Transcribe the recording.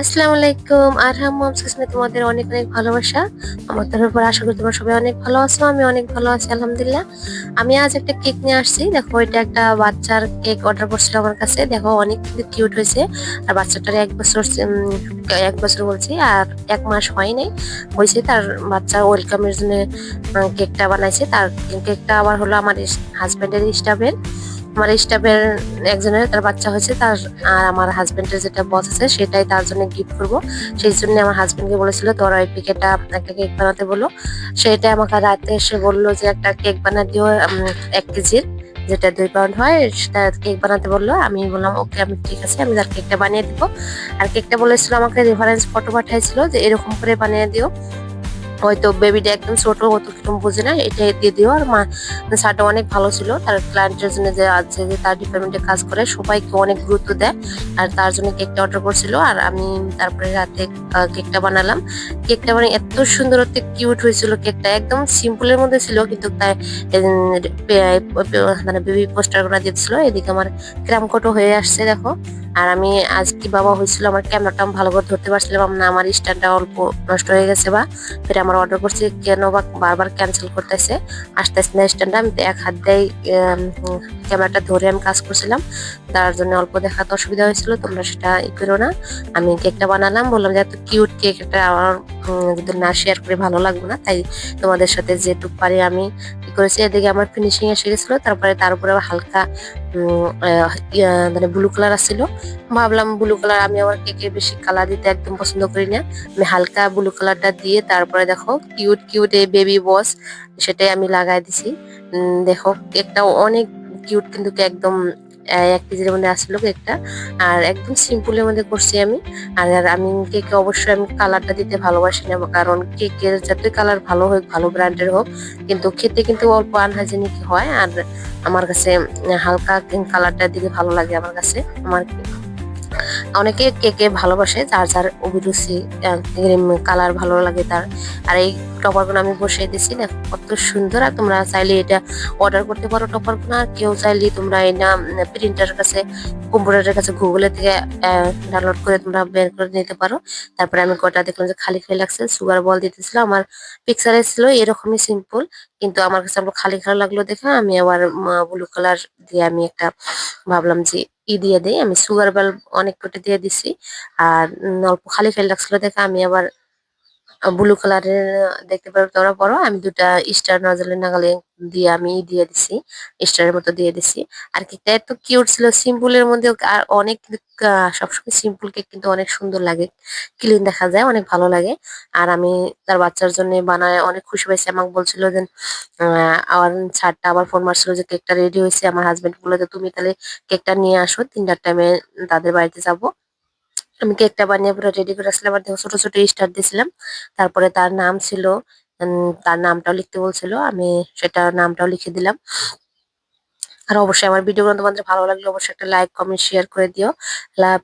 আসসালামু আলাইকুম। আরহাম মমস কিসমে তোমাদের অনেক অনেক ভালোবাসা। আমার তরফ আশা করি তোমরা সবাই অনেক ভালো আছো, আমি অনেক ভালো আছি, আলহামদুলিল্লাহ। আমি আজ একটা কেক নিয়ে আসছি। দেখো, এটা একটা বাচ্চার কেক অর্ডার করছিল আমার কাছে। দেখো, অনেক কিউট হয়েছে। আর বাচ্চাটার এক বছর এক বছর বলছি, আর এক মাস হয়নি হয়েছে তার বাচ্চার ওয়েলকামের জন্য কেকটা বানাইছে। তার কেকটা আবার হলো আমার হাজবেন্ডের স্টাফের আমার স্টাফের একজনের, তার বাচ্চা হয়েছে, তার আর আমার হাজবেন্ডের যেটা বস আছে, সেটাই তার জন্য গিফট করব। সেই জন্য আমার হাজবেন্ডকে বলেছিল, তোরা ওই পিকেটা একটা কেক বানাতে বলো। সেটা আমাকে রাতে এসে বলল যে, একটা কেক বানা দিও এক কেজির যেটা দুই পাউন্ড হয়, সেটা কেক বানাতে বলল। আমি বললাম, ওকে, আমি ঠিক আছে, আমি তার কেকটা বানিয়ে দিব। আর কেকটা বলেছিল, আমাকে রেফারেন্স ফটো পাঠাইছিল যে, এরকম করে বানিয়ে দিও। হয়তো বেবিটা একদম ছোট অত কীরকম বুঝে না এটা দিয়ে দিও। আর মা স্যারটা অনেক ভালো ছিল। তার ক্লায়েন্টের জন্য যে আছে, যে তার ডিপার্টমেন্টে কাজ করে, সবাইকে অনেক গুরুত্ব দেয়। আর তার জন্য কেকটা অর্ডার করছিল। আর আমি তারপরে রাতে কেকটা বানালাম। কেকটা মানে এত সুন্দর এত কিউট হয়েছিল কেকটা একদম সিম্পলের মধ্যে ছিল, কিন্তু তাই মানে বেবি পোস্টারগুলো দিয়েছিল। এদিকে আমার ক্রাম কটো হয়ে আসছে, দেখো। আর আমি আজ কি বাবা হয়েছিল, আমার ক্যামেরাটা আমি ভালো করে ধরতে পারছিলাম না, আমার স্ট্যান্ডটা অল্প নষ্ট হয়ে গেছে বা, ফের আমার অর্ডার করছি কেন বা বারবার ক্যান্সেল করতেছে, আসতেছে না স্ট্যান্ডটা, আমি এক হাত দিয়ে ক্যামেরাটা ধরে আমি কাজ করছিলাম, তার জন্য অল্প দেখাতে অসুবিধা হয়েছিল, তোমরা সেটা ই করো না। আমি কেকটা বানালাম, বললাম যে এত কিউট কেক এটা আমার যদি না শেয়ার করে ভালো লাগবে না, তাই তোমাদের সাথে যেটুক পারি আমি ই করেছি। এদিকে আমার ফিনিশিং এসে গেছিল, তারপরে তার উপরে হালকা মানে ব্লু কালার আসছিল ভাবলাম ব্লু কালার আমি আমার কেকে বেশি কালার দিতে একদম পছন্দ করি না। আমি হালকা ব্লু কালারটা দিয়ে তারপরে দেখো কিউট কিউট এই বেবি বস সেটাই আমি লাগাই দিছি। দেখো কেকটা অনেক কিউট কিন্তু একদম এক কেজির মধ্যে আসলো কেকটা আর একদম সিম্পলের মধ্যে করছি আমি। আর আমি কেকে অবশ্যই আমি কালারটা দিতে ভালোবাসি না, কারণ কেকের যতই কালার ভালো হোক, ভালো ব্র্যান্ডের হোক, কিন্তু খেতে কিন্তু অল্প আনহাইজেনিক হয়। আর আমার কাছে হালকা কালারটা দিতে ভালো লাগে আমার কাছে। আমার অনেকে কেকে ভালোবাসে, যার যার অভিরুচি কালার ভালো লাগে তার। আর এই টপারগুলো আমি বসিয়ে দিছি দেখো কত সুন্দর। আর তোমরা চাইলে এটা অর্ডার করতে পারো টপারগুলো। আর কেউ চাইলে তোমরা এই এটা প্রিন্টারের কাছে কম্পিউটারের কাছে গুগলের থেকে ডাউনলোড করে তোমরা বের করে নিতে পারো। তারপরে আমি কটা দেখলাম যে খালি খালি লাগছে সুগার বল দিতেছিল, আমার পিকচারে ছিল, এরকমই সিম্পল কিন্তু আমার কাছে আবার খালি খালি লাগল দেখে আমি আবার ব্লু কালার দিয়ে আমি একটা ভাবলাম যে ই দিয়ে দেই। আমি সুগার বাল্ব অনেক কটা দিয়ে দিছি। আর অল্প খালি খালি লাগছিল দেখে আমি আবার ব্লু কালারের দেখতে পারো তোমরা বড় আমি দুটা স্টার নজলের নাগালে দিয়ে আমি দিয়ে দিছি স্টারের মতো দিয়ে দিছি। আর কেকটা এত কিউট ছিল সিম্পলের মধ্যে আর অনেক সবসময় সিম্পল কেক কিন্তু অনেক সুন্দর লাগে। ক্লিন দেখা যায়, অনেক ভালো লাগে। আর আমি তার বাচ্চার জন্য বানায় অনেক খুশি হয়েছে। আমাকে বলছিল যে আমার ছাড়টা আবার ফোন মারছিল যে, কেকটা রেডি হয়েছে, আমার হাজবেন্ড বলল যে, তুমি তাহলে কেকটা নিয়ে আসো, তিনটার টাইমে তাদের বাড়িতে যাব। আমি কেকটা বানিয়ে পুরো রেডি করে আসলাম আর দেখো ছোট ছোট স্টার দিয়েছিলাম। তারপরে তার নাম ছিল তার নামটাও লিখতে বলছিল, আমি সেটা নামটাও লিখে দিলাম। আর অবশ্যই আমার ভিডিওগুলো তোমাদের ভালো লাগলে অবশ্যই একটা লাইক কমেন্ট শেয়ার করে দিও। লাভ